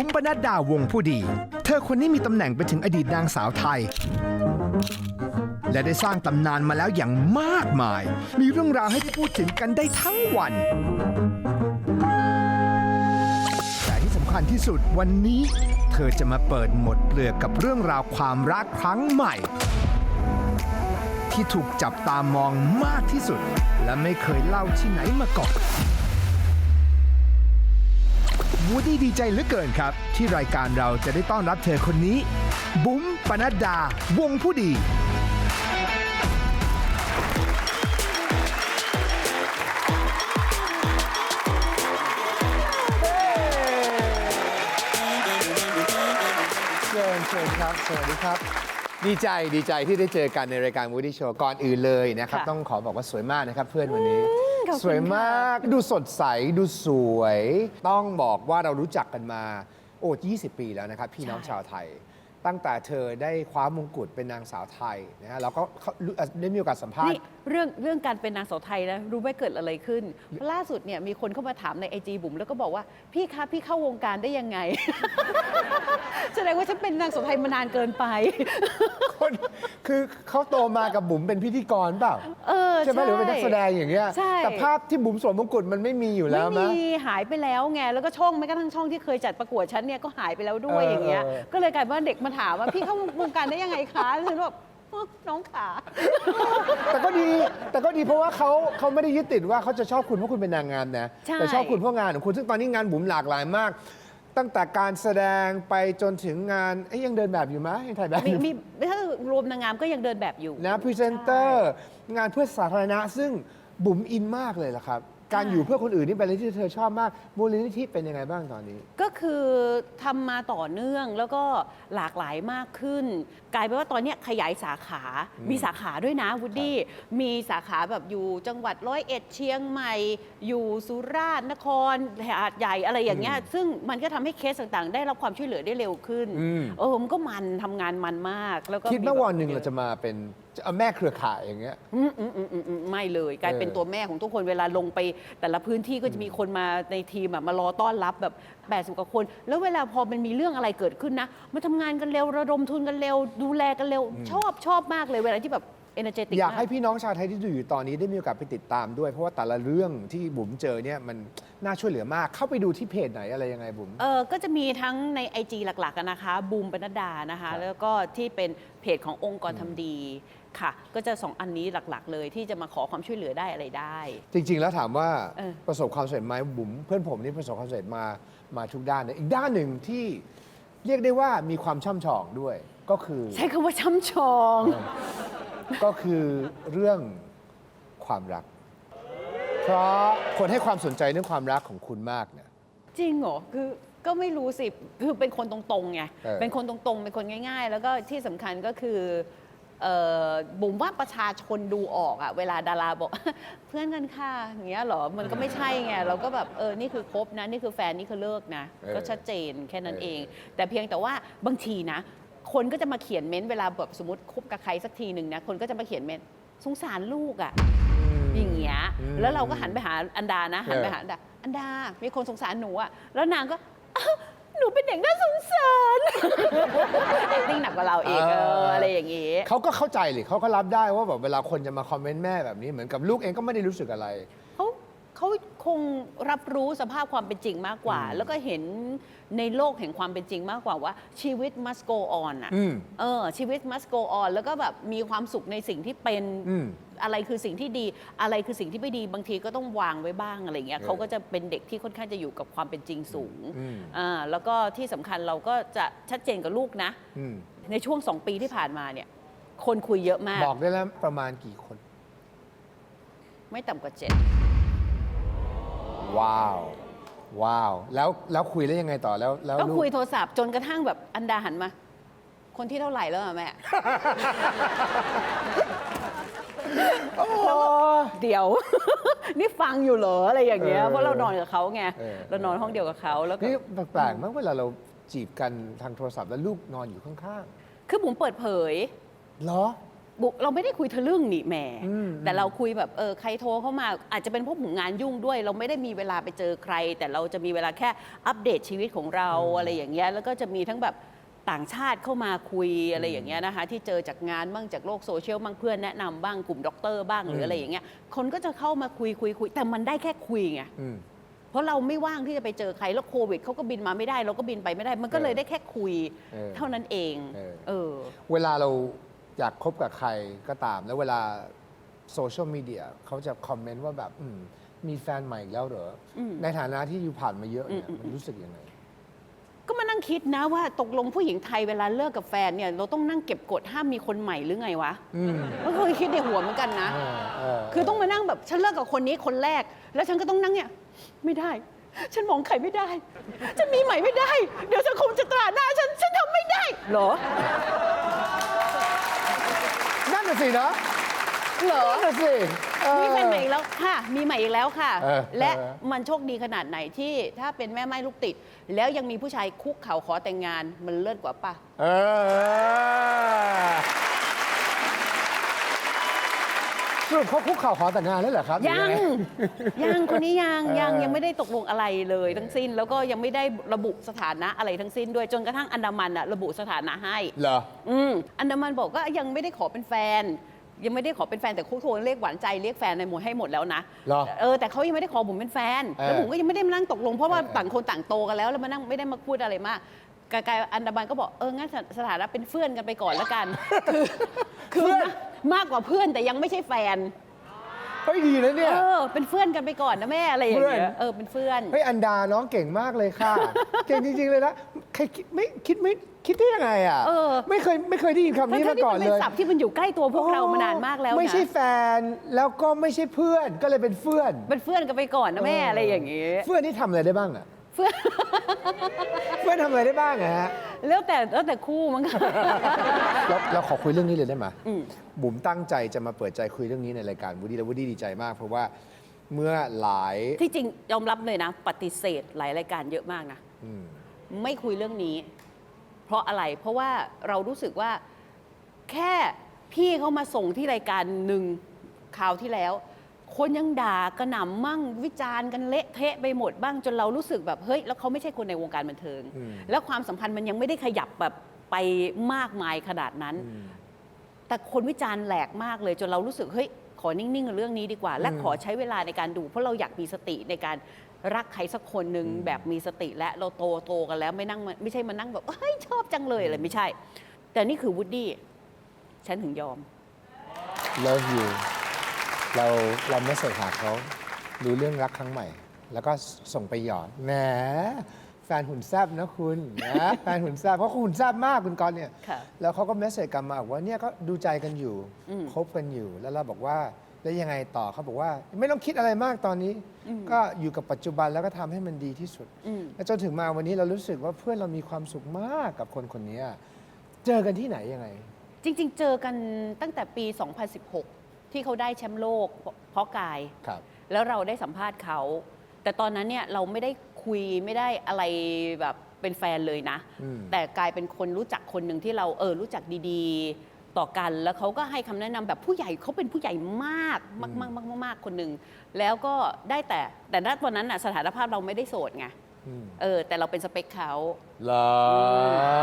บุ๋มปนัดดาวงผู้ดี เธอคนนี้มีตำแหน่งเป็นถึงอดีตนางสาวไทย และได้สร้างตำนานมาแล้วอย่างมากมาย มีเรื่องราวให้ได้พูดถึงกันได้ทั้งวัน แต่ที่สำคัญที่สุดวันนี้ เธอจะมาเปิดหมดเปลือกกับเรื่องราวความรักครั้งใหม่ ที่ถูกจับตามองมากที่สุด และไม่เคยเล่าที่ไหนมาก่อน วูดดี้ดีใจเหลือเกินครับ ที่รายการเราจะได้ต้อนรับเธอคนนี้ บุ๋มปนัดดา วงผู้ดี เชิญเชิญครับ สวัสดีครับ ดีใจดีใจที่ได้เจอกันในรายการ Woody Show ก่อนอื่นเลยนะครับ ค่ะ ต้องขอบอกว่าสวยมากนะครับเพื่อนวันนี้ ขอบคุณสวยมาก ดูสดใส ดูสวย ต้องบอกว่าเรารู้จักกันมา โอ้20 ปีแล้วนะครับ พี่น้องชาวไทย ตั้งแต่เธอได้คว้ามงกุฎเป็นนางสาวไทยนะฮะเราก็เขาได้มีโอกาสสัมภาษนี่ณ์ เรื่องเรื่องการเป็นนางสาวไทยนะรู้ไหมเกิดอะไรขึ้น ล่าสุดเนี่ยมีคนเข้ามาถามในไอจีบุ๋มแล้วก็บอกว่าพี่คะพี่เข้าวงการได้ยังไง แสดงว่าฉันเป็นนางสาวไทยมานานเกินไป คนคือเขาโตมากับบุ๋มเป็นพิธีกรเปล่าเออใช่ไหมหรือว่าเป็นนักแสดงอย่างเงี้ยใช่ แต่ภาพที่บุ๋มสวมมงกุฎมันไม่มีอยู่แล้วไม่นะ มีหายไปแล้วไงแล้วก็ช่องแม้กระทั่งช่องที่เคยจัดประกวดฉันเนี่ยก็หายไปแล้วด้วยเอออย่างเงี้ย เออ ก็เลยกลายเป็นว่าเด็กมาถามว่าพี่เข้าวงการได้ยังไงคะฉันแบบอ๋อ น้องขา แต่ก็ดีแต่ก็ดีเพราะว่าเขาเขาไม่ได้ยึดติดว่าเขาจะชอบคุณเพราะคุณเป็นนางงามนะใช่ แต่ชอบคุณเพราะงานของคุณซึ่งตอนนี้งานบุ๋มหลากหลายมาก ตั้งแต่การแสดงไปจนถึงงานเอ้ยยังเดินแบบอยู่ไหมยังถ่ายแบบมีอยู่มีถ้ารวมนางงามก็ยังเดินแบบอยู่ นะพรีเซนเตอร์งานเพื่อสาธารณะซึ่งบุ๋มอินมากเลยล่ะครับ การอยู่เพื่อคนอื่นนี่เป็นอะไรที่เธอชอบมากมูลนิธิเป็นยังไงบ้างตอนนี้ ก็คือทำมาต่อเนื่องแล้วก็หลากหลายมากขึ้น กลายเป็นว่าตอนเนี้ยขยายสาขา มีสาขาด้วยนะวูดดี้ มีสาขาแบบอยู่จังหวัดร้อยเอ็ดเชียงใหม่ อยู่สุราษฎร์นครหาดใหญ่อะไรอย่างเงี้ย ซึ่งมันก็ทำให้เคสต่างๆ ได้รับความช่วยเหลือได้เร็วขึ้น อืม เออมันก็มันทำงานมันมาก แล้วก็คิดมีว่าแบบวันหนึ่งเราจะมาเป็นเอา แม่เครือข่ายอย่างเงี้ย อืมอืมอืมอืมอืมไม่เลยกลายเป็นเออตัวแม่ของทุกคนเวลาลงไป แต่ละพื้นที่ก็จะมีคนมาในทีมอะมารอต้อนรับแบบ 80กว่าคน แล้วเวลาพอมันมีเรื่องอะไรเกิดขึ้นนะมาทำงานกันเร็วระดมทุนกันเร็ว ดูแลกันเร็ว ชอบชอบมากเลยเวลาที่แบบเอเนอร์เจติกอยากให้พี่น้องชาวไทยที่ดูอยู่ตอนนี้ได้มีโอกาสไปติดตามด้วย เพราะว่าแต่ละเรื่องที่บุ๋มเจอเนี่ยมันน่าช่วยเหลือมาก เข้าไปดูที่เพจไหนอะไรยังไงบุ๋ม เออก็จะมีทั้งใน IG หลักๆอะนะคะบูมปนัดดานะคะครับแล้วก็ที่เป็นเพจขององค์กรทำดี ค่ะ ก็จะสองอันนี้หลักๆ เลยที่จะมาขอความช่วยเหลือได้อะไรได้ จริง ๆ แล้วถามว่าเออ ประสบความสำเร็จไหมบุ๋มเพื่อนผมนี่ประสบความสำเร็จมามาทุกด้านเลยอีกด้านหนึ่งที่เรียกได้ว่ามีความช่ำชองด้วยก็คือใช้คำว่าช้ำชอง ก็คือเรื่องความรัก เพราะคนให้ความสนใจเรื่องความรักของคุณมากเนี่ย จริงเหรอ คือก็ไม่รู้สิ คือเป็นคนตรงๆไง เออเป็นคนตรงๆ เป็นคนง่าย ๆ แล้วก็ที่สำคัญก็คือเอ่อ บุ๋มว่าประชาชนดูออกอะเวลาดาราบอก เพื่อนกันค่ะอย่างเงี้ยเหรอมันก็ไม่ใช่ไงเราก็แบบเออนี่คือคบนะนี่คือแฟนนี่คือเลิกนะ เออก็ชัดเจนแค่นั้นเออเอง แต่เพียงแต่ว่าบางทีนะ คนก็จะมาเขียนเม้นต์เวลาแบบสมมติคบกับใครสักทีหนึ่งนะคนก็จะมาเขียนเม้นต์สงสารลูกอะอย่างเงี้ยอืมแล้วเราก็หันไปหาอันดานะหันไปเออหาอันดาอันดามีคนสงสารหนูอะแล้วนางก็อ้าว หนูเป็นเด็กน่าสงสารเอตติ้งหนักกว่าเราเองเอออะไรอย่างงี้ เขาก็เข้าใจเลยเขาก็รับได้ว่าแบบเวลาคนจะมาคอมเมนต์แม่แบบนี้เหมือนกับลูกเองก็ไม่ได้รู้สึกอะไร เขาเขาคงรับรู้สภาพความเป็นจริงมากกว่าอืมแล้วก็เห็นในโลกแห่งความเป็นจริงมากกว่าว่าชีวิต must go on อะอืมเออชีวิต must go on แล้วก็แบบมีความสุขในสิ่งที่เป็น อืม อะไรคือสิ่งที่ดีอะไรคือสิ่งที่ไม่ดีบางทีก็ต้องวางไว้บ้างอะไรเงี้ยเออเขาก็จะเป็นเด็กที่ค่อนข้างจะอยู่กับความเป็นจริงสูงอืมอ่าแล้วก็ที่สำคัญเราก็จะชัดเจนกับลูกนะอืมในช่วงสองปีที่ผ่านมาเนี่ย คนคุยเยอะมาก บอกได้แล้วประมาณกี่คน ไม่ต่ำกว่าเจ็ดว้าวว้าว แล้วแล้วคุยแล้วยังไงต่อแล้วแล้วก็ลูกคุยโทรศัพท์จนกระทั่งแบบอันดาหันมา คนที่เท่าไหร่แล้วอะแม่โอ้ เดี๋ยว นี่ฟังอยู่เหรออะไรอย่างเงี้ย เออเพราะเรานอนกับเขาไง เออ เรานอนห้องเดียวกับเขาแล้วก็นี่แปลกๆมากเวลาเราจีบกันทางโทรศัพท์แล้วลูกนอนอยู่ข้างคือผมเปิดเผย ๆเหรอ บุเราไม่ได้คุยทะลึ่งนี่แหมอืม แต่เราคุยแบบเออใครโทรเข้ามา อาจจะเป็นเพราะผมงานยุ่งด้วย เราไม่ได้มีเวลาไปเจอใคร แต่เราจะมีเวลาแค่อัปเดตชีวิตของเราอะไรอย่างเงี้ยแล้วก็จะมีทั้งแบบ ต่างชาติเข้ามาคุยอะไรอย่างเงี้ยนะคะที่เจอจากงานบ้างจากโลกโซเชียลบ้างเพื่อนแนะนำบ้างกลุ่มด็อกเตอร์บ้างหรืออะไรอย่างเงี้ยคนก็จะเข้ามาคุยคุยคุยแต่มันได้แค่คุยไง อืม เพราะเราไม่ว่างที่จะไปเจอใคร แล้วโควิดเขาก็บินมาไม่ได้ เราก็บินไปไม่ได้ มันก็เลยเออได้แค่คุยเออเท่านั้นเองเออ เออ เวลาเราอยากคบกับใครก็ตาม แล้วเวลาโซเชียลมีเดียเขาจะคอมเมนต์ว่าแบบอืมมีแฟนใหม่อีกแล้วเหรออมในฐานะที่อยู่ผ่านมาเยอะเนี่ยอืมอืมมันรู้สึกยังไง ก็มานั่งคิดนะว่าตกลงผู้หญิงไทยเวลาเลิกกับแฟนเนี่ยเราต้องนั่งเก็บกดห้ามมีคนใหม่หรือไงวะอืมก็เคยคิดในหัวเหมือนกันนะเออเออคือต้องมานั่งแบบฉันเลิกกับคนนี้คนแรก แล้วฉันก็ต้องนั่งเนี่ยไม่ได้ ฉันมองใครไม่ได้ ฉันมีใหม่ไม่ได้ เดี๋ยวสังคมจะตราหน้าฉันฉันทำไม่ได้เหรอนั่นน่ะสิเนาะเหรอ นั่นน่ะสิเออ มีแฟนใหม่อีกแล้วค่ะ มีใหม่อีกแล้วค่ะ เออและเออ มันโชคดีขนาดไหนที่ถ้าเป็นแม่ไม้ลูกติด แล้วยังมีผู้ชายคุกเข่าขอแต่งงานมันเลิศกว่าปะเออสรุปเขาคุกเข่าขอแต่งงานแล้วเหรอครับหรือยัง ไยังคนนี้ยังเออ ยังยังไม่ได้ตกลงอะไรเลยทั้งสิ้น แล้วก็ยังไม่ได้ระบุสถานะอะไรทั้งสิ้นด้วยจนกระทั่งอันดามันอะระบุสถานะให้ เหรอ อืมอันดามันบอกว่ายังไม่ได้ขอเป็นแฟน ยังไม่ได้ขอเป็นแฟนแต่คุกโทรเรียกหวานใจเรียกแฟนในหมดให้หมดแล้วนะเหรอเออแต่เขายังไม่ได้ขอผมเป็นแฟนเออแล้วผมก็ยังไม่ได้มานั่งตกลงเพราะว่าเออต่างคนต่างโตกันแล้วแล้วมานั่งไม่ได้มาพูดอะไรมากกายกายอันดามันก็บอกเอองั้นสสถานะเป็นเพื่อนกันไปก่อนแล้วกัน คือคือมากมากกว่าเพื่อนแต่ยังไม่ใช่แฟน เฮ้ยดีนะเนี่ย เออ เป็นเพื่อนกันไปก่อนนะแม่อะไรอย่างเพื่เงี้อนยเออเป็นเพื่อน เฮ้ยอันดาน้องเก่งมากเลยค่ะ เก่งจริง ๆ เลยนะใครคิดไม่คิดไม่คิดได้ยังไงอะเออ ไม่เคยไม่เคยได้ยินคำนี้ทั้มางๆที่ก่อมันนเป็เลนยศัพท์ที่มันอยู่ใกล้ตัวพวกเรามานานมากแล้วนะ ไม่ใช่แฟนแล้วก็ไม่ใช่เพื่อนก็เลยเป็นเพื่อน เป็นเพื่อนกันไปก่อนนะแม่อะไรอย่างเงี้ย เพื่อนที่ทำอะไรได้บ้างอะ เพื่อนเพื่อนทำอะไรได้บ้างอะฮะแล้วแต่แล้วแต่คู่มั้งคะเราเราขอคุยเรื่องนี้เลยได้ไหมอืมบุ๋มตั้งใจจะมาเปิดใจคุยเรื่องนี้ในรายการวูดี้และวูดี้ดีใจมาก เพราะว่าเมื่อหลายที่จริงยอมรับเลยนะ ปฏิเสธหลายรายการเยอะมากนะ อืม ไม่คุยเรื่องนี้ เพราะอะไรเพราะว่าเรารู้สึกว่าแค่พี่เขามาส่งที่รายการหนึ่งคราวที่แล้ว คนยังด่ากระหน่ำมั่งวิจารณ์กันเละเทะไปหมดบ้างจนเรารู้สึกแบบเฮ้ยแล้วเขาไม่ใช่คนในวงการบันเทิง อืม แล้วความสัมพันธ์มันยังไม่ได้ขยับแบบไปมากมายขนาดนั้น อืม แต่คนวิจารณ์แหลกมากเลย จนเรารู้สึกเฮ้ยขอนิ่งๆกับเรื่องนี้ดีกว่า และอืมขอใช้เวลาในการดู เพราะเราอยากมีสติในการรักใครสักคนหนึ่งแบบมีสติและเราโตโตกันแล้วไม่นั่งมาไม่ใช่มานั่งแบบเฮ้ยชอบจังเลยอะไรไม่ใช่ แต่นี่คือวูดดี้ฉันถึงยอม love you เราเราไม่เสกหาเขารู้เรื่องรักครั้งใหม่ แล้วก็ส่งไปหยอดแหมแฟนหุ่นแซบนะคุณนะแฟนหุ่นแซบเพราะเขาหุ่นแซบมากคุณกรณ์เนี่ย ค่ะแล้วเขาก็เมสเซจกลับมาบอกว่าเนี่ยก็ดูใจกันอยู่อืม คบกันอยู่ แล้วเราบอกว่าแล้วยังไงต่อเขาบอกว่า ไม่ต้องคิดอะไรมากตอนนี้ ก็อยู่กับปัจจุบันแล้วก็ทำให้มันดีที่สุด อืม และจนถึงมาวันนี้เรารู้สึกว่าเพื่อนเรามีความสุขมากกับคนคนนี้เจอกันที่ไหนยังไง จริง ๆ เจอกันตั้งแต่ปี 2016 ที่เขาได้แชมป์โลกเพราะกาย ครับ แล้วเราได้สัมภาษณ์เขา แต่ตอนนั้นเนี่ยเราไม่ได้คุยไม่ได้อะไรแบบเป็นแฟนเลยนะ อืม แต่กลายเป็นคนรู้จักคนหนึ่งที่เราเออรู้จักดีๆ ต่อกันแล้วเขาก็ให้คำแนะนำแบบผู้ใหญ่เขาเป็นผู้ใหญ่มากมากมากมากมากมากคนหนึ่งแล้วก็ได้แต่แต่ณตอนนั้นน่ะสถานภาพเราไม่ได้โสดไงอืม เออแต่เราเป็นสเปคเขาเหรอ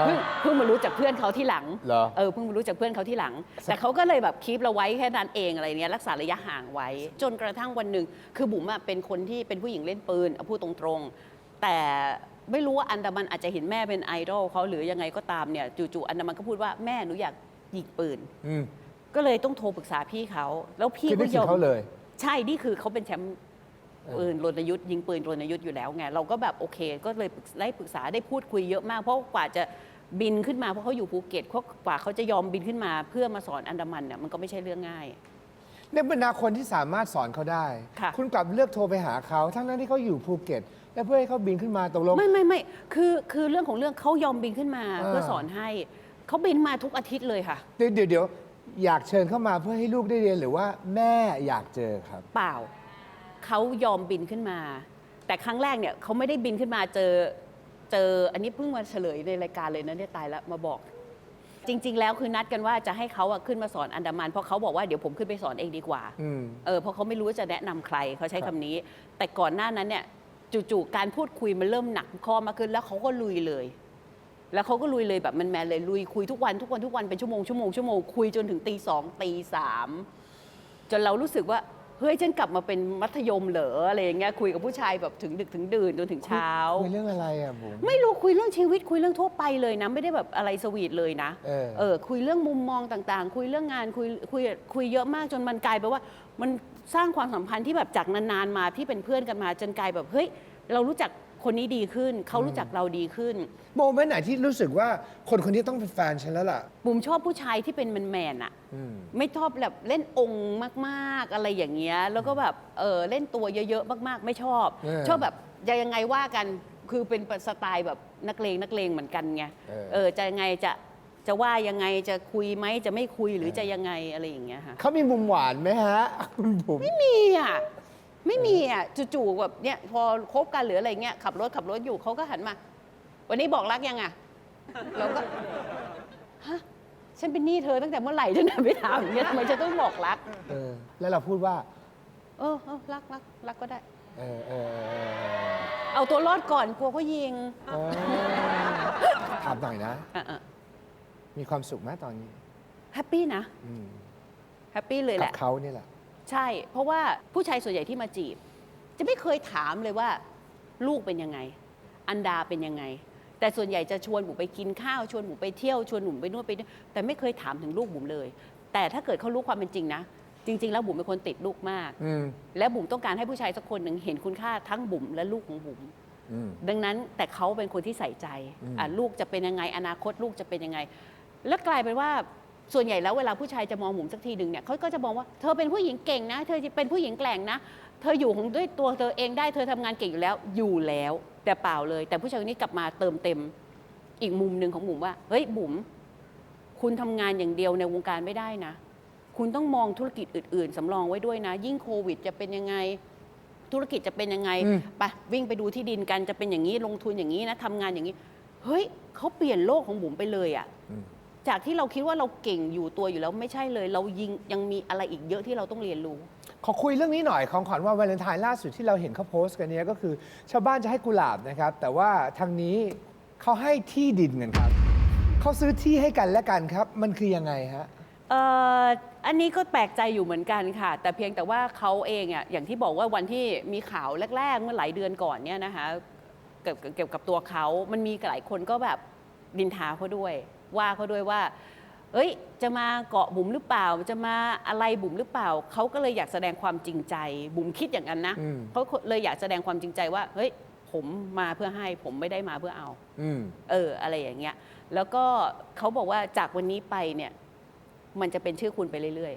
เพิ่งเพิ่งมารู้จักเพื่อนเขาที่หลังเหรอ เออเพิ่งมารู้จักเพื่อนเขาที่หลัง แต่เขาก็เลยแบบคีปเราไว้แค่นั้นเองอะไรเนี้ยรักษาระยะห่างไว้ จนกระทั่งวันหนึ่งคือบุ๋มอะเป็นคนที่เป็นผู้หญิงเล่นปืนเอาพูดตรงๆ แต่ไม่รู้ว่าอันดามันอาจจะเห็นแม่เป็นไอดอลเขาหรือยังไงก็ตามเนี่ยจู่ๆอันดามันก็พูดว่าแม่หนูอยากยิงปืน อืมก็เลยต้องโทรปรึกษาพี่เขาแล้วพี่คือก็นึกถึยองมเขาเลย ใช่นี่คือเขาเป็นแชมป์เออ ปืนรณยุทธ์ยิงปืนรณยุทธ์อยู่แล้วไงเราก็แบบโอเค ก็เลยปรึกได้ปรึกษาได้พูดคุยเยอะมาก เพราะกว่าจะบินขึ้นมาเพราะเขาอยู่ภูเก็ตเพราะกว่าเขาจะยอมบินขึ้นมา เพื่อมาสอนอันดามันเนี่ยมันก็ไม่ใช่เรื่องง่าย ในบรรดาคนที่สามารถสอนเขาได้ค่ะณกลับเลือกโทรไปหาเขาทั้งนั้นที่เขาอยู่ภูเก็ตและเพื่อให้เขาบินขึ้นมาตกลงไม่ไม่ไม่คือคือเรื่องของเรื่องเขายอมบินขึ้นมาอ่าเพื่อสอนให้เขาบินมาทุกอาทิตย์เลยค่ะเดี๋ยวเดี๋ยวเดี๋ยวอยากเชิญเข้ามาเพื่อให้ลูกได้เรียนหรือว่าแม่อยากเจอครับ เปล่า เขายอมบินขึ้นมา แต่ครั้งแรกเนี่ยเขาไม่ได้บินขึ้นมาเจอเจออันนี้เพิ่งมาเฉลยในรายการเลยนะเนี่ยตายแล้วมาบอก จริง ๆ แล้วคือนัดกันว่าจะให้เขาอะขึ้นมาสอนอันดามันเพราะเขาบอกว่าเดี๋ยวผมขึ้นไปสอนเองดีกว่าอืม เออเพราะเขาไม่รู้ว่าจะแนะนำใครเขาใช้ครัคำบนี้ แต่ก่อนหน้านั้นเนี่ยจู่ๆการพูดคุยมันเริ่มหนักข้อมากขึ้น แล้วเขาก็ลุยเลย แล้วเขาก็ลุยเลยแบบแมนๆเลยลุยคุยทุกวันทุกวันทุกวันเป็นชั่วโมงชั่วโมงชั่วโมงคุยจนถึงตีสองตีสามจนเรารู้สึกว่า เฮ้ยฉันกลับมาเป็นมัธยมเหรออะไรอย่างเงี้ยคุยกับผู้ชายแบบถึงดึกถึงดื่นจนถึงเช้า คุยเรื่องอะไรอะบุ๋ม ไม่รู้คุยเรื่องชีวิตคุยเรื่องทั่วไปเลยนะ ไม่ได้แบบอะไรสวีทเลยนะเออ คุยเรื่องมุมมองต่างๆ คุยเรื่องงานคุยคุยคุยเยอะมากจนมันกลายไปว่า มันสร้างความสัมพันธ์ที่แบบจากนานๆมาที่เป็นเพื่อนกันมาจนกลายแบบเฮ้ยเรารู้จัก คนนี้ดีขึ้น เขารู้จักเราดีขึ้น โมเมนต์ไหนที่รู้สึกว่าคนคนนี้ต้องเป็นแฟนฉันแล้วล่ะ บุ๋มชอบผู้ชายที่เป็นแมนๆอะอืมไม่ชอบแบบเล่นองค์มากๆอะไรอย่างเงี้ย แล้วก็แบบเออเล่นตัวเยอะๆมาก ๆ ไม่ชอบ เออชอบแบบจะยังไงว่ากันคือเป็นสไตล์แบบนักเลงนักเลงเหมือนกันไงเออ เออจะยังไงจะจะว่ายังไงจะคุยไหมจะไม่คุยหรือจะยังไงอะไรอย่างเงี้ยค่ะเขามีมุมหวานไหมฮะ คุณบุ๋มไม่มีอะ ไม่มีอะจู่ๆแบบเนี้ยพอคบกันหรืออะไรเงี้ยขับรถขับรถอยู่เขาก็หันมา วันนี้บอกรักยังอะเราก็ฮะฉันเป็นหนี้เธอตั้งแต่เมื่อไหร่ฉันน่ะไปถามอย่างเงี้ยทำไมฉันต้องบอกรัก เออแล้วเราพูดว่า เออเออรักรักรักก็ได้ เออเออเออเอาตัวรอดก่อนกลัวเขายิงเออถามหน่อยนะอะอะมีความสุขไหมตอนนี้ แฮปปี้นะอืมแฮปปี้เลยแหกับละ เขาเนี่ยแหละ ใช่ เพราะว่าผู้ชายส่วนใหญ่ที่มาจีบ จะไม่เคยถามเลยว่า ลูกเป็นยังไง อันดาเป็นยังไง แต่ส่วนใหญ่จะชวนบุ๋มไปกินข้าวชวนบุ๋มไปเที่ยวชวนบุ๋มไปนู่นไปนี่แต่ไม่เคยถามถึงลูกบุ๋มเลย แต่ถ้าเกิดเขารู้ความเป็นจริงนะ จริง ๆ แล้วบุ๋มเป็นคนติดลูกมาก อืมและบุ๋มต้องการให้ผู้ชายสักคนหนึ่งเห็นคุณค่าทั้งบุ๋มและลูกของบุ๋ม อืม ดังนั้นแต่เขาเป็นคนที่ใส่ใจอืม อะลูกจะเป็นยังไงอนาคตลูกจะเป็นยังไง แล้วกลายเป็นว่า ส่วนใหญ่แล้วเวลาผู้ชายจะมองหมุมสักทีหนึ่งเนี่ยเขาก็จะมองว่าเธอเป็นผู้หญิงเก่งนะ เธอเป็นผู้หญิงแกร่งนะ เธออยู่ของด้วยตัวเธอเองได้เธอทำงานเก่งอยู่แล้วอยู่แล้ว แต่เปล่าเลย แต่ผู้ชายคนนี้กลับมาเติมเต็มอีกมุมหนึ่งของบุ๋มว่าเฮ้ยบุ๋มคุณทำงานอย่างเดียวในวงการไม่ได้นะ คุณต้องมองธุรกิจอื่น ๆสำรองไว้ด้วยนะ ยิ่งโควิดจะเป็นยังไงธุรกิจจะเป็นยังไงอืมไปวิ่งไปดูที่ดินกันจะเป็นอย่างนี้ลงทุนอย่างนี้นะทำงานอย่างนี้ เฮ้ยเขาเปลี่ยนโลกของบุ๋มไปเลยอะอืม จากที่เราคิดว่าเราเก่งอยู่ตัวอยู่แล้วไม่ใช่เลย เรายิงยังมีอะไรอีกเยอะที่เราต้องเรียนรู้ ขอคุยเรื่องนี้หน่อยของขวัญว่าวาเลนไทน์ล่าสุดที่เราเห็นเขาโพสต์กันเนี้ยก็คือ ชาวบ้านจะให้กุหลาบนะครับ แต่ว่าทางนี้เขาให้ที่ดินกันครับเขาซื้อที่ให้กันและกันครับ มันคือยังไงฮะ เอ่ออันนี้ก็แปลกใจอยู่เหมือนกันค่ะ แต่เพียงแต่ว่าเขาเองอะอย่างที่บอกว่าวันที่มีข่าวแรก ๆ เมื่อหลายเดือนก่อนเนี่ยนะคะเกี่ยวกับเกี่ยวกับตัวเขา มันมีหลายคนก็แบบดินทาเขาด้วย ว่าเขาด้วยว่า เอ้ย จะมาเกาะบุ๋มหรือเปล่า จะมาอะไรบุ๋มหรือเปล่า เขาก็เลยอยากแสดงความจริงใจ บุ๋มคิดอย่างนั้นนะอืมเขาเลยอยากแสดงความจริงใจว่า เฮ้ย ผมมาเพื่อให้ ผมไม่ได้มาเพื่อเอาอืมเออ อะไรอย่างเงี้ย แล้วก็เขาบอกว่าจากวันนี้ไปเนี่ย มันจะเป็นชื่อคุณไปเรื่อย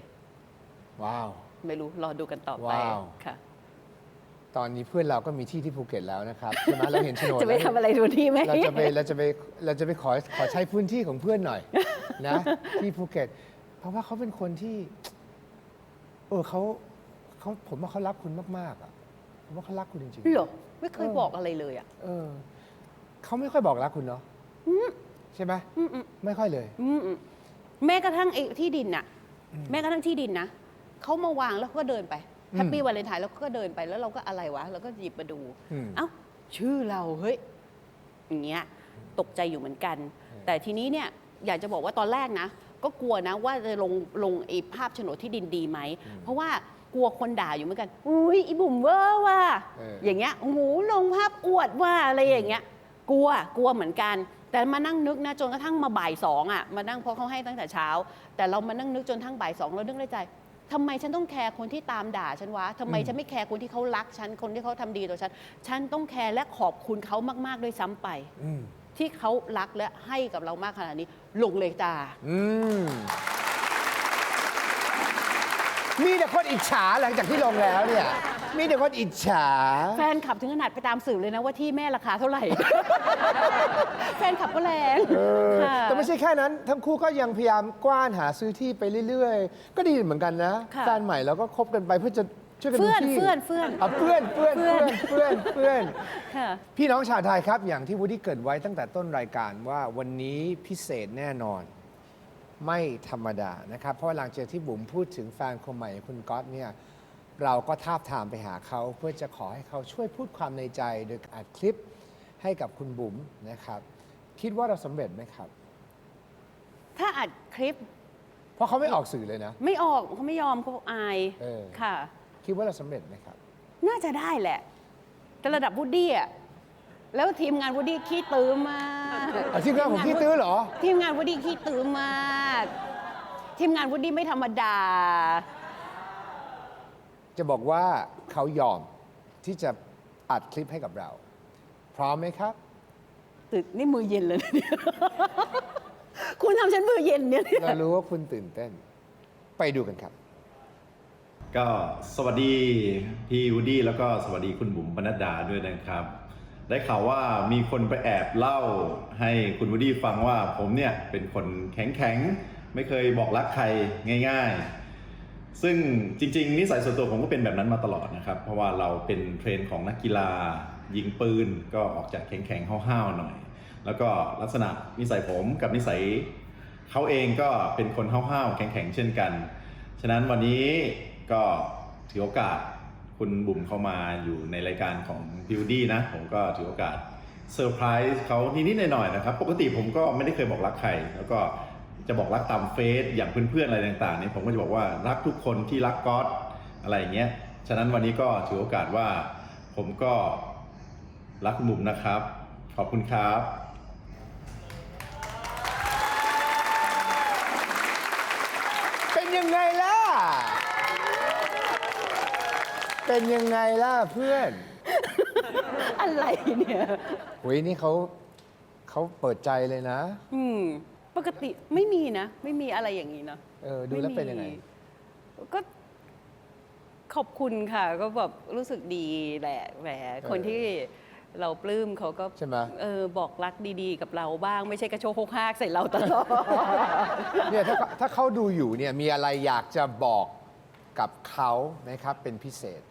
ว้าวๆไม่รู้ รอดูกันต่อไปว้าวค่ะ ตอนนี้เพื่อนเราก็มีที่ที่ภูเก็ตแล้วนะครับใช่ไหมเราเห็นโฉนดจะไปแล้วทำอะไรดูที่ไหม เราจะไปเราจะไปเราจะไปขอขอใช้พื้นที่ของเพื่อนหน่อย นะ ที่ภูเก็ต เพราะว่าเขาเป็นคนที่ เออเขาเขาผมว่าเขารักคุณมากๆอะผมว่าเขารักคุณจริงเหรอ ไม่เคยเออบอกอะไรเลยอะๆเออเขาไม่ค่อยบอกรักคุณเนาะใช่ไหมอืมอืมไม่ค่อยเลย อืมอืมแม้กระทั่งไอ้ที่ดินน่ะ แม้กระทั่งที่ดินนะเขามาวางแล้วเขาก็เดินไปอืม แฮปปี้วาเลนไทน์แล้วก็เดินไปแล้วเราก็อะไรวะเราก็หยิบมาดูอืมเอ้า ชื่อเราเฮ้ยอย่างเงี้ยตกใจอยู่เหมือนกัน แต่ทีนี้เนี่ยอยากจะบอกว่าตอนแรกนะ ก็กลัวนะว่าจะลงลงไอ้ภาพโฉนดที่ดินดีไหม เพราะว่ากลัวคนด่าอยู่เหมือนกัน อุ้ยอีบุ๋มเวอร์ว่ะเอออย่างเงี้ยโอ้โหลงภาพอวดว่าอะไรอย่างเงี้ย กลัวกลัวเหมือนกัน แต่มานั่งนึกนะจนกระทั่งมาบ่ายสองอะมานั่งเพราะเขาให้ตั้งแต่เช้า แต่เรามานั่งนึกจนทั้งบ่ายสองเรานึกในใจ ทำไมฉันต้องแคร์คนที่ตามด่าฉันวะทำไมฉันไม่แคร์คนที่เขารักฉัน คนที่เขาทำดีต่อฉัน ฉันต้องแคร์และขอบคุณเขามาก ๆ ด้วยซ้ำไป อืมที่เขารักและให้กับเรามากขนาดนี้ ลงเลยตา อืม มีแต่คนอิจฉาหลังจากที่ลงแล้วเนี่ย มีแต่คนอิจฉา แฟนขับถึงขนาดไปตามสืบเลยนะว่าที่แม่ราคาเท่าไหร่ แฟนขับก็แรงเออค่ะ แต่ไม่ใช่แค่นั้น ทั้งคู่ก็ยังพยายามกว้านหาซื้อที่ไปเรื่อยๆ ก็ดีเหมือนกันนะค่ะ แฟนใหม่แล้วก็คบกันไปเพื่อจะช่วยกันดูเพื่อนที่เพื่อนเพื่อน อะเพื่อนเพื่อนเพื่เพื่ออนนเพื่อนเพื่อน ค่ะ พี่น้องชาวไทยครับ อย่างที่วูดดี้เกริดไว้ตั้งแต่ต้นรายการว่าวันนี้พิเศษแน่นอน ไม่ธรรมดานะครับ เพราะหลังจากที่บุ๋มพูดถึงแฟนคนใหม่ของคุณก๊อตเนี่ยเราก็ทาบทามไปหาเขาเพื่อจะขอให้เขาช่วยพูดความในใจโดยอัดคลิปให้กับคุณบุ๋มนะครับ คิดว่าเราสำเร็จไหมครับ ถ้าอัดคลิปเพราะเขาไม่ออกสื่อเลยนะ ไม่ออกเขาไม่ยอมเขาอายเออ ค่ะ คิดว่าเราสำเร็จไหมครับ น่าจะได้แหละ แต่ระดับวูดดี้อะ แล้วทีมงานวูดดี้ขี้ตื้อมากอาทีมงานผมขี้ตื้อเหรอ ทีมงานวูดดี้ขี้ตื้อมาก ทีมงานวูดดี้ไม่ธรรมดา จะบอกว่าเขายอมที่จะอัดคลิปให้กับเรา พร้อมไหมครับ ตึกนี่มือเย็นเลยนะเนี่ยคุณทำฉันมือเย็นเนี่ย เรารู้ว่าคุณตื่นเต้น ไปดูกันครับ ก็สวัสดีพี่วูดดี้แล้วก็สวัสดีคุณบุ๋มปนัดดาด้วยนะครับ ได้ข่าวว่ามีคนไปแอบเล่าให้คุณวูดดี้ฟังว่าผมเนี่ยเป็นคนแข็งแข็งไม่เคยบอกรักใครง่าย ๆ ซึ่งจริงๆนิสัยส่วนตัวผมก็เป็นแบบนั้นมาตลอดนะครับ เพราะว่าเราเป็นเทรนของนักกีฬา ยิงปืนก็ออกจากแข็งๆห้าวๆหน่อย แล้วก็ลักษณะนิสัยผมกับนิสัยเขาเองก็เป็นคนห้าวๆแข็งๆเช่นกัน ฉะนั้นวันนี้ก็ถือโอกาส คุณบุ๋มเข้ามาอยู่ในรายการของบิวดี้นะ ผมก็ถือโอกาสเซอร์ไพรส์เขานิดๆหน่อยๆนะครับ ปกติผมก็ไม่ได้เคยบอกรักใคร แล้วก็จะบอกรักตามเฟซอย่างเพื่อนๆอะไรต่างๆเนี่ยผมก็จะบอกว่ารักทุกคนที่รักก๊อตอะไรอย่างเงี้ย ฉะนั้นวันนี้ก็ถือโอกาสว่า ผมก็รักคุณบุ๋มนะครับ ขอบคุณครับ เป็นยังไงล่ะ เป็นยังไงล่ะเพื่อนอะไรเนี่ยโอ้ยนี่เขาเขาเปิดใจเลยนะ อืม ปกติไม่มีนะ ไม่มีอะไรอย่างนี้นะเออดูแล้วเป็นยังไง ม่มีก็ ขอบคุณค่ะ ก็แบบรู้สึกดีแหละแหมคนที่เราปลื้มเขาก็ใช่ไหม เออบอกรักดีๆ กับเราบ้างไม่ใช่กระโชกโคกฮากใส่เราตลอด เนี่ยถ้าถ้าเขาดูอยู่เนี่ยมีอะไรอยากจะบอกกับเขาไหมครับเป็นพิเศษ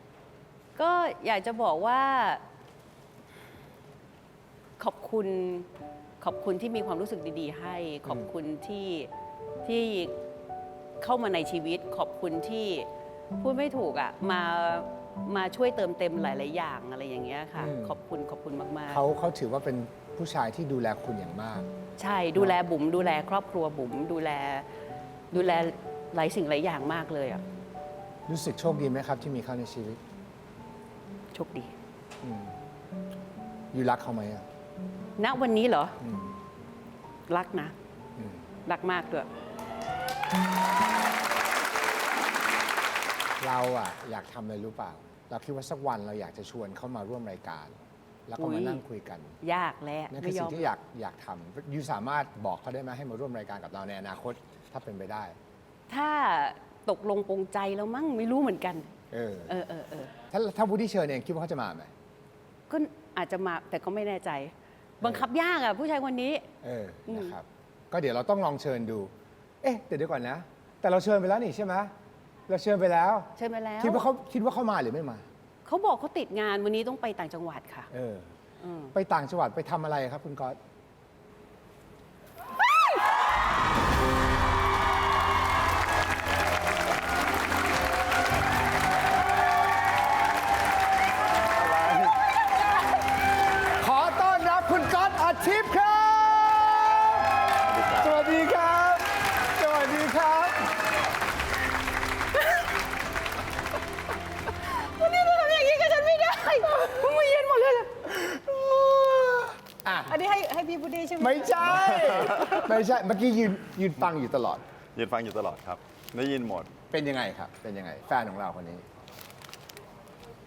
ก็อยากจะบอกว่า ขอบคุณขอบคุณที่มีความรู้สึกดี ๆ ให้ ขอบคุณที่ที่เข้ามาในชีวิต ขอบคุณที่พูดไม่ถูกอะมามาช่วยเติมเต็มหลาย ๆ อย่างอะไรอย่างเงี้ยค่ะ อืม ขอบคุณขอบคุณมาก เขาเขาถือว่าเป็นผู้ชายที่ดูแลคุณอย่างมาก ๆ ใช่ดูแลบุ๋มดูแลครอบครัวบุ๋มดูแล ดูแลหลายสิ่งหลายอย่างมากเลยอะ รู้สึกโชคดีไหมครับที่มีเขาในชีวิต โชคดีอืมอยู่รักเขาไหมอะณวันนี้เหรอ อืมรักนะ อืมรักมากด้วย เราอะอยากทำอะไรรู้เปล่า เราคิดว่าสักวันเราอยากจะชวนเขามาร่วมรายการ แล้วก็อุ๊มาย นั่งคุยกันยากและนั่นคืไม่อยสิ่องม ที่อยากอยากทำยูสามารถบอกเขาได้ไหมให้มาร่วมรายการกับเราในอนาคตถ้าเป็นไปได้ ถ้าตกลงปรงใจแล้วมั้งไม่รู้เหมือนกัน เออ เออเออเออ ถ้าถ้าวูดดี้เชิญเองคิดว่าเขาจะมาไหมก็อาจจะมาแต่ก็ไม่แน่ใจ บังคับยากอะผู้ชายคนนี้ เอออืมนะครับ ก็เดี๋ยวเราต้องลองเชิญดู เอ๊ะเดี๋ยวเดี๋ยวก่อนนะ แต่เราเชิญไปแล้วนี่ใช่ไหมเราเชิญไปแล้วเชิญมาแล้วคิดว่าเขาคิดว่าเขามาหรือไม่มา เขาบอกเขาติดงานวันนี้ต้องไปต่างจังหวัดค่ะเออ อืมไปต่างจังหวัดไปทำอะไรครับคุณก๊อต ไม่ใช่เมื่อกี้ยืนยืนฟังอยู่ตลอด ยืนฟังอยู่ตลอดครับ ได้ยินหมด เป็นยังไงครับ เป็นยังไง แฟนของเราคนนี้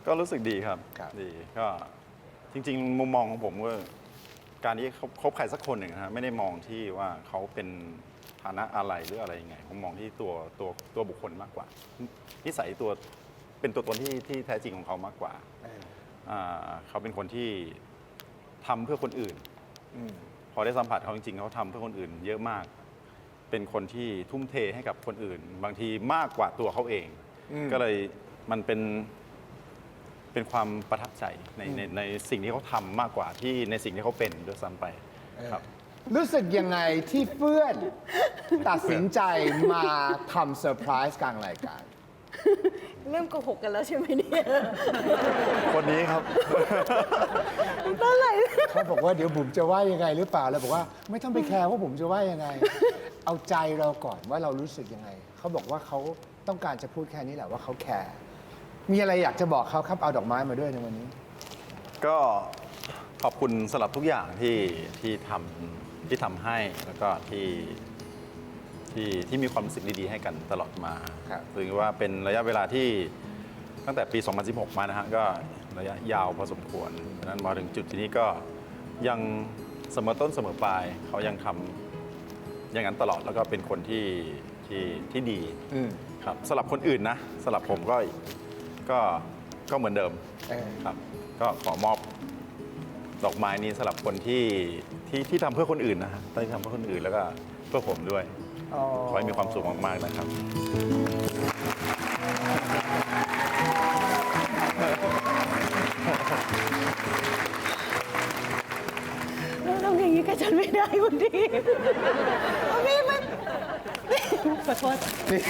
ก็รู้สึกดีครับ ครับ ดีก็จริง ๆ มุมมองของผมก็การที่คบคบใครสักคนหนึ่งนะฮะไม่ได้มองที่ว่าเขาเป็นฐานะอะไรหรืออะไรยังไงผมมองที่ตัวตัวตัวบุคคลมากกว่า นิสัยตัวเป็นตัวตนที่ที่แท้จริงของเขามากกว่าเอออ่าเขาเป็นคนที่ทำเพื่อคนอื่นอืม พอได้สัมผัสเขาจริงๆเขาทำเพื่อคนอื่นเยอะมาก เป็นคนที่ทุ่มเทให้กับคนอื่น บางทีมากกว่าตัวเขาเอง อืม ก็เลยมันเป็นเป็นความประทับใจในในในสิ่งที่เขาทำมากกว่าที่ในสิ่งที่เขาเป็นด้วยซ้ำไปเออครับ รู้สึกยังไงที่เพื่อนตัดสินใจมาทำเซอร์ไพรส์กลางรายการ เริ่มโกหกกันแล้วใช่ไหมเนี่ยคนนี้ครับเมื่อไหร่เขาบอกว่าเดี๋ยวบุ๋มจะว่ายังไงหรือเปล่าเราบอกว่า ไม่ต้องไปแคร์ว่าบุ๋มจะว่ายังไง เอาใจเราก่อนว่าเรารู้สึกยังไง เขาบอกว่าเขาต้องการจะพูดแค่นี้แหละว่าเขาแคร์มีอะไรอยากจะบอกเขาครับเอาดอกไม้มาด้วยในวันนี้ ก็ขอบคุณสำหรับทุกอย่างที่ที่ทำที่ทำให้แล้วก็ที่ ที่ที่มีความรู้สึกดีๆให้กันตลอดมาครับถือว่าเป็นระยะเวลาที่ตั้งแต่ปี 2016 มานะฮะก็ระยะยาวพอสมควรดังนั้นมาถึงจุดที่นี้ก็ยังเสมอต้นเสมอปลายเขายังทำอย่างนั้นตลอดแล้วก็เป็นคนที่ที่ที่ดีอืม ครับสำหรับคนอื่นนะสำหรับผมก็ก็ก็เหมือนเดิม เออ ครับก็ขอมอบดอกไม้นี้สำหรับคนที่ที่ที่ทำเพื่อคนอื่นนะฮะที่ทำเพื่อคนอื่นแล้วก็เพื่อผมด้วยอ๋อ ขอให้มีความสุขมากๆนะครับทำอย่างนี้กับฉันไม่ได้คุณดีพี่มันขอโทษ นี่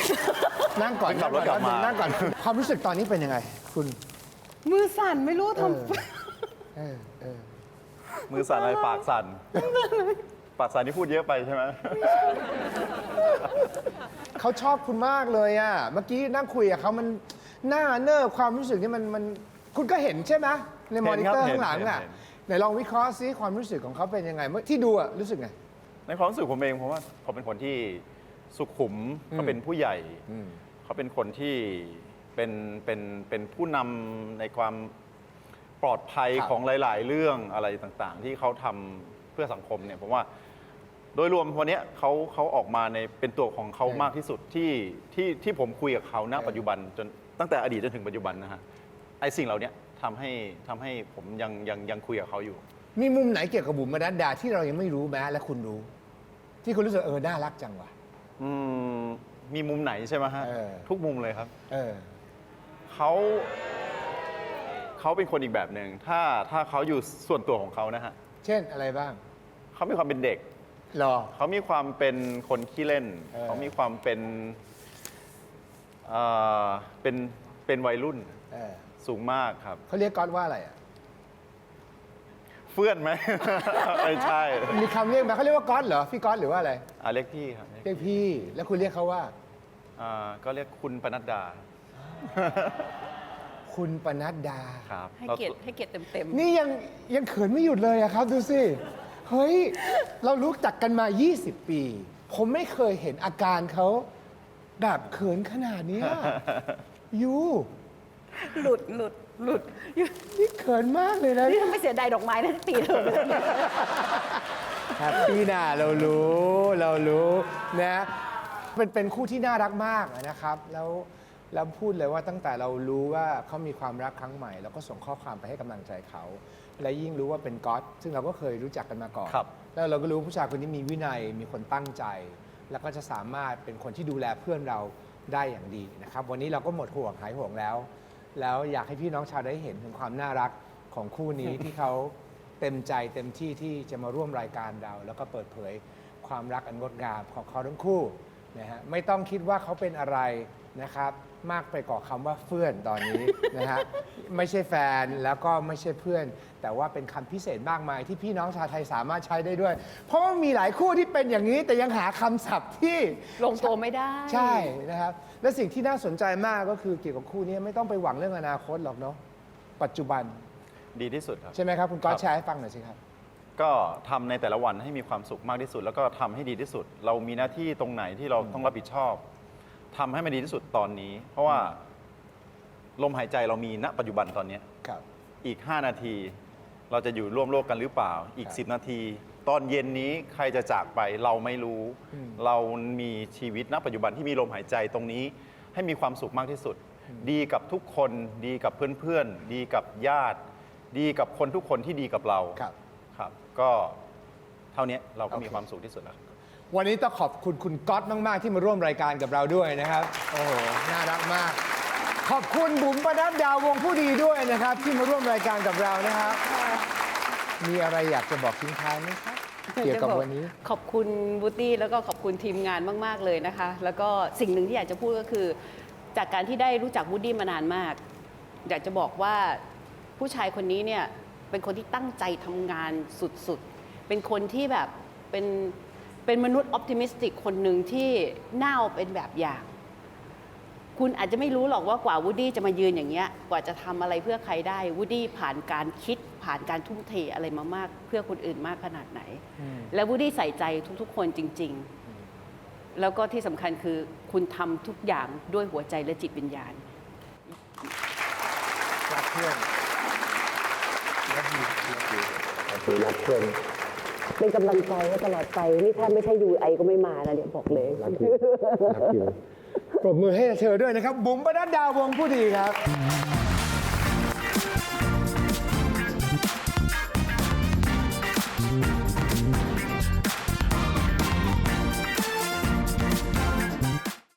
นั่งก่อนขับรถกลับมานั่งก่อนความรู้สึกตอนนี้เป็นยังไง คุณ มือสั่นไม่รู้ทเออเออ มือสั่นอะไรปากสั่น ปากสั่นที่พูดเยอะไปใช่ไหม เขาชอบคุณมากเลยอะ เมื่อกี้นั่งคุยกับเขามันหน้าเนอร์ความรู้สึกนี่มันมันคุณก็เห็นใช่ไหมในมอนิเตอร์เห็นครับข้างหลังอะเห็นเห็น ไหนลองวิเคราะห์ซิความรู้สึกของเขาเป็นยังไงเมื่อที่ดูอะรู้สึกไง ในความรู้สึกผมเองผมว่าผมเป็นคนที่สุขุมเขาเป็นผู้ใหญ่อืมเขาเป็นคนที่เป็นเป็นเป็นผู้นำในความปลอดภัยครับ ของหลาย ๆ เรื่องอะไรต่างๆ ที่เขาทำเพื่อสังคมเนี่ยผมว่า โดยรวมวันเนี้ยเขาเขาออกมาในเป็นตัวของเขามากที่สุดที่ที่ที่ผมคุยกับเขาณปัจจุบันจนตั้งแต่อดีตจนถึงปัจจุบันนะฮะไอ้สิ่งเหล่าเนี้ยทำให้ทำให้ผมยังยังยังคุยกับเขาอยู่ มีมุมไหนเกี่ยวกับบุ๋มมนัดดาที่เรายังไม่รู้แม้และคุณรู้ ที่คุณรู้สึกเออน่ารักจังวะ อืมมีมุมไหนใช่ไหมฮะ เออ ทุกมุมเลยครับ เออ เขาเขาเป็นคนอีกแบบหนึ่งถ้าถ้าเขาอยู่ส่วนตัวของเขานะฮะเช่นอะไรบ้าง เขามีความเป็นเด็ก รอ เขามีความเป็นคนขี้เล่น เออ เขามีความเป็นเอ่อเป็นเป็นวัยรุ่นเออสูงมากครับ เขาเรียกก๊อตว่าอะไรอะ เฟื่อนไหม ไม่ใช่มีคำเรียกไหมเขาเรียกว่าก๊อตเหรอ พี่ก๊อตหรือว่าอะไร อะเรียกพี่ครับเรียกพี่ แล้วคุณเรียกเขาว่า อ่าก็เรียกคุณปนัดดาคุณปนัดดา ครับำให้เราเกียรติให้เกียรติเต็มนี่ยังยังเขินไม่หยุดเลยอะครับ ดูสิ เฮ้ย เรารู้จักกันมา 20 ปี ผมไม่เคยเห็นอาการเขาแบบเขินขนาดเนี้ยยูๆหลุดหลุดหลุดนี่เขินมากเลยนะนี่ถ้าไม่เสียดายดอกไม้นะตีเธอไปแล้วเนี่ยแฮปปี้นะเรารู้เรารู้นะเป็นเป็นคู่ที่น่ารักมากนะครับ แล้วแล้วพูดเลยว่าตั้งแต่เรารู้ว่าเขามีความรักครั้งใหม่เราก็ส่งข้อความไปให้กำลังใจเขา และยิ่งรู้ว่าเป็นก๊อตซึ่งเราก็เคยรู้จักกันมาก่อน ครับ แล้วเราก็รู้ว่าผู้ชายคนนี้มีวินัยมีคนตั้งใจ แล้วก็จะสามารถเป็นคนที่ดูแลเพื่อนเราได้อย่างดีนะครับ วันนี้เราก็หมดห่วงหายห่วงแล้ว แล้วอยากให้พี่น้องชาวได้เห็นถึงความน่ารักของคู่นี้ ที่เขาเต็มใจเต็มที่ที่จะมาร่วมรายการเรา แล้วก็เปิดเผยความรักอันงดงามของเขาทั้งคู่นะฮะไม่ต้องคิดว่าเขาเป็นอะไรนะครับ มากไปกว่าคำว่าเพื่อนตอนนี้ นะฮะไม่ใช่แฟนแล้วก็ไม่ใช่เพื่อน แต่ว่าเป็นคำพิเศษมากมายที่พี่น้องชาวไทยสามารถใช้ได้ด้วย เพราะว่ามีหลายคู่ที่เป็นอย่างนี้ แต่ยังหาคำศัพท์ที่ ลงตัวไม่ได้ ใช่นะครับและสิ่งที่น่าสนใจมากก็คือเกี่ยวกับคู่นี้ไม่ต้องไปหวังเรื่องอนาคตหรอกเนาะปัจจุบันดีที่สุดครับ ใช่ไหมครับ คุณก๊อตครับ แชร์ให้ฟังหน่อยสิครับ ก็ทำในแต่ละวันให้มีความสุขมากที่สุด แล้วก็ทำให้ดีที่สุด เรามีหน้าที่ตรงไหนที่เราต้องรับผิดชอบ ทำให้มันดีที่สุดตอนนี้ เพราะว่าลมหายใจเรามีณปัจจุบันตอนเนี้ย ครับ อีก 5 นาที เราจะอยู่ร่วมโลกกันหรือเปล่า อีก ครับ10 นาที ตอนเย็นนี้ใครจะจากไปเราไม่รู้ อืมเรามีชีวิตณปัจจุบันที่มีลมหายใจตรงนี้ ให้มีความสุขมากที่สุด ดีกับทุกคนดีกับเพื่อนๆ ดีกับญาติ ดีกับคนทุกคนที่ดีกับเราครับ ครับ ก็เท่านี้เราก็มีโอเคความสุขที่สุดแล้ว วันนี้ต้องขอบคุณคุณก๊อตมาก ๆ ที่มาร่วมรายการกับเราด้วยนะครับ โอ้โห น่ารักมาก ขอบคุณบุ๋มปนัดดาววงผู้ดีด้วยนะครับ ที่มาร่วมรายการกับเรานะครับ มีอะไรอยากจะบอกทิ้งท้ายไหมครับ เกี่ยวกับวันนี้ ขอบคุณบูตี้แล้วก็ขอบคุณทีมงานมาก ๆ เลยนะคะ แล้วก็สิ่งหนึ่งที่อยากจะพูดก็คือ จากการที่ได้รู้จักบูตี้มานานมาก อยากจะบอกว่าผู้ชายคนนี้เนี่ยเป็นคนที่ตั้งใจทำงานสุด ๆ เป็นคนที่แบบเป็น เป็นมนุษย์ออ t ติมิสติกคนหนึ่งที่น่าเอาเป็นแบบอย่าง คุณอาจจะไม่รู้หรอกว่ากว่าวูดดี้จะมายืนอย่างเงี้ย กว่าจะทำอะไรเพื่อใครได้วูดดี้ผ่านการคิดผ่านการทุ่มเทอะไรมามาก เพื่อคนอื่นมากขนาดไหนแล้ววูดดี้ใส่ใจทุกๆ คนจริง ๆ แล้วก็ที่สำคัญคือคุณทำทุกอย่างด้วยหัวใจและจิตวิญญาณ รักเพื่อน รักอยู่รักอยู่รักเพื่อน เป็นกำลังใจให้ตลอดไป นี่ถ้าไม่ใช่ยูไอก็ไม่มาแล้วเนี่ยบอกเลยรักอยู่รักอยู่ ปรบมือให้เธอด้วยนะครับ บุ๋มปนัดดาวงผู้ดีครับ